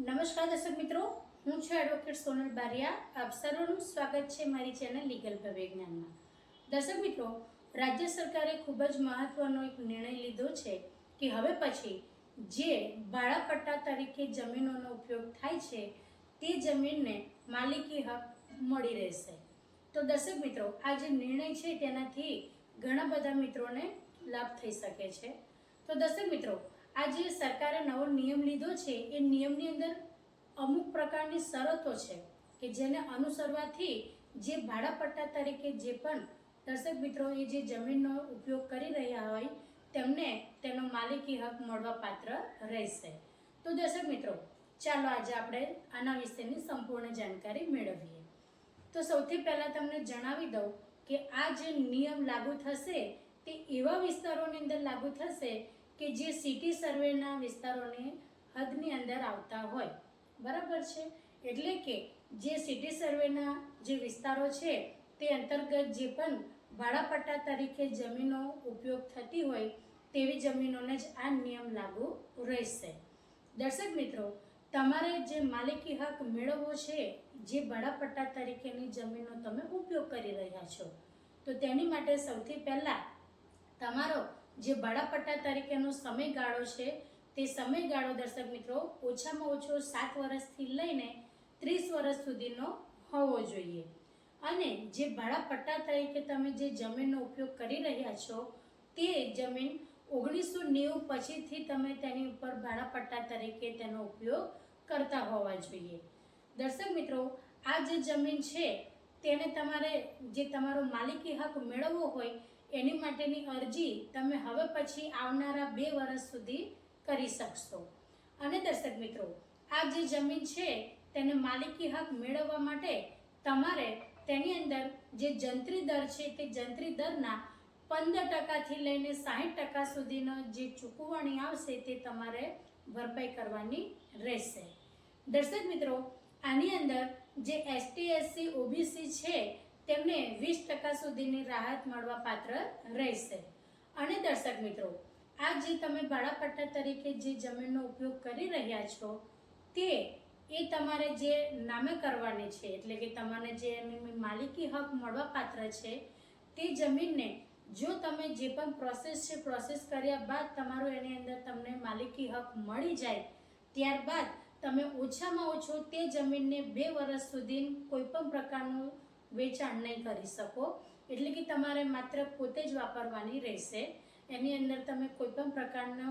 નમસ્કાર દર્શક મિત્રો, હું છું એડવોકેટ સોનલ બારિયા. આપ સર્વનું સ્વાગત છે મારી ચેનલ લીગલ વિજ્ઞાનમાં દર્શક મિત્રો, રાજ્ય સરકારે ખૂબ જ મહત્વનો એક નિર્ણય લીધો છે કે હવે પછી જે ભાડાપટ્ટા તરીકે જમીનોનો ઉપયોગ થાય છે, તે જમીનને માલિકી હક મળી રહેશે. તો દર્શક મિત્રો, આ જે નિર્ણય છે તેનાથી ઘણા બધા મિત્રોને લાભ થઈ શકે છે. તો દર્શક મિત્રો આ જે સરકારે નવો નિયમ લીધો છે. એ નિયમની અંદર અમુક પ્રકારની શરતો છે કે જેને અનુસરવાથી જે ભાડાપટ્ટા તરીકે જે પણ દર્શક મિત્રો એ જે જમીનનો ઉપયોગ કરી રહ્યા હોય, તેમને તેનો માલિકી હક મળવા પાત્ર રહેશે. તો દર્શક મિત્રો, ચાલો આજે આપણે આના વિશેની સંપૂર્ણ જાણકારી મેળવીએ. તો સૌથી પહેલાં તમને જણાવી દઉં કે આ જે નિયમ લાગુ થશે, તે એવા વિસ્તારોની અંદર લાગુ થશે કે જે સિટી સર્વેના વિસ્તારોની હદની અંદર આવતા હોય. બરાબર છે? એટલે કે જે સિટી સર્વેના જે વિસ્તારો છે, તે અંતર્ગત જે પણ ભાડાપટ્ટા તરીકે જમીનો ઉપયોગ થતી હોય, તેવી જમીનોને જ આ નિયમ લાગુ રહેશે. દર્શક મિત્રો, તમારે જે માલિકી હક મેળવવો છે, જે ભાડાપટ્ટા તરીકેની જમીનનો તમે ઉપયોગ કરી રહ્યા છો, તો તેની માટે સૌથી પહેલાં તમારો જે ભાડાપટ્ટા તરીકેનો સમયગાળો છે, તે સમયગાળો દર્શક મિત્રો ઓછામાં ઓછો સાત વર્ષથી લઈને ત્રીસ વર્ષ સુધીનો હોવો જોઈએ. અને જે ભાડાપટ્ટા તરીકે તમે જે જમીનનો ઉપયોગ કરી રહ્યા છો, તે જમીન ઓગણીસો નેવું પછીથી તમે તેની ઉપર ભાડાપટ્ટા તરીકે તેનો ઉપયોગ કરતા હોવા જોઈએ. દર્શક મિત્રો, આ જે જમીન છે, તેને તમારે, જે તમારો માલિકી હક મેળવવો હોય એની માટેની અરજી તમે હવે પછી આવનારા બે વર્ષ સુધી કરી શકશો. અને દર્શક મિત્રો, આ જે જમીન છે, તેને માલિકી હક મેળવવા માટે તમારે તેની અંદર જે જંત્રી દર છે તે જંત્રી દરના પંદર ટકાથી લઈને સાહીઠ ટકા સુધીનો જે ચૂકવણી આવશે તે તમારે ભરપાઈ કરવાની રહેશે. દર્શક મિત્રો, આની અંદર જે એસટી એસસી ઓબીસી છે તેમને વીસ ટકા સુધીની રાહત મળવા પાત્ર રહેશે. અને દર્શક મિત્રો, આ જે તમે ભાડાપટ્ટા તરીકે જે જમીનનો ઉપયોગ કરી રહ્યા છો, તે એ તમારે જે નામે કરવાની છે, એટલે કે તમારે જે એની માલિકી હક મળવા પાત્ર છે, તે જમીનને જો તમે જે પણ પ્રોસેસ છે પ્રોસેસ કર્યા બાદ તમારું એની અંદર તમને માલિકી હક મળી જાય, ત્યારબાદ તમે ઓછામાં ઓછો તે જમીનને બે વર્ષ સુધી કોઈ પણ પ્રકારનું વેચાણ નહીં કરી શકો. એટલે કે તમારે માત્ર પોતે જ વાપરવાની રહેશે. એની અંદર તમે કોઈ પણ પ્રકારનો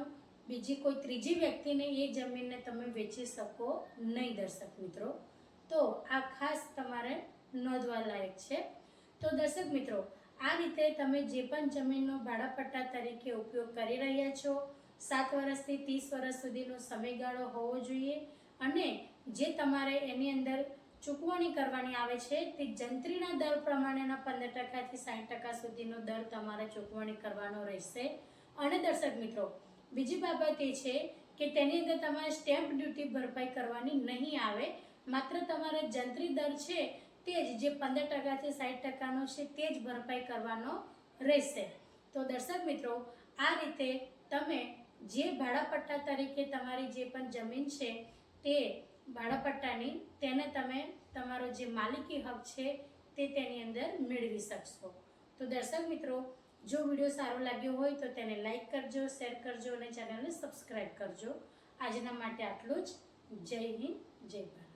બીજી કોઈ ત્રીજી વ્યક્તિને એ જમીનને તમે વેચી શકો નહીં દર્શક મિત્રો. તો આ ખાસ તમારે નોંધવા લાયક છે. તો દર્શક મિત્રો, આ રીતે તમે જે પણ જમીનનો ભાડાપટ્ટા તરીકે ઉપયોગ કરી રહ્યા છો, સાત વર્ષથી ત્રીસ વર્ષ સુધીનો સમયગાળો હોવો જોઈએ અને જે તમારે એની અંદર ચૂકવણી કરવાની આવે છે. તે જંત્રીના દર પ્રમાણેના પંદર ટકાથી સાઠ ટકા સુધીનો દર તમારે ચૂકવણી કરવાનો રહેશે. અને દર્શક મિત્રો, બીજી બાબત એ છે કે તેની અંદર તમારે સ્ટેમ્પ ડ્યુટી ભરપાઈ કરવાની નહીં આવે. માત્ર તમારે જંત્રી દર છે તે જ, જે પંદર ટકાથી સાઠ ટકાનો છે તે જ ભરપાઈ કરવાનો રહેશે. તો દર્શક મિત્રો, આ રીતે તમે જે ભાડાપટ્ટા તરીકે તમારી જે પણ જમીન છે તે ભાડાપટ્ટાની તેને તમે તમારો જે માલિકી હક છે તે તેની અંદર મેળવી શકશો. તો દર્શક મિત્રો, જો વીડિયો સારો લાગ્યો હોય તો તેને લાઈક કરજો, શેર કરજો અને ચેનલને સબસ્ક્રાઈબ કરજો. આજના માટે આટલું જ. જય હિન્દ, જય ભારત.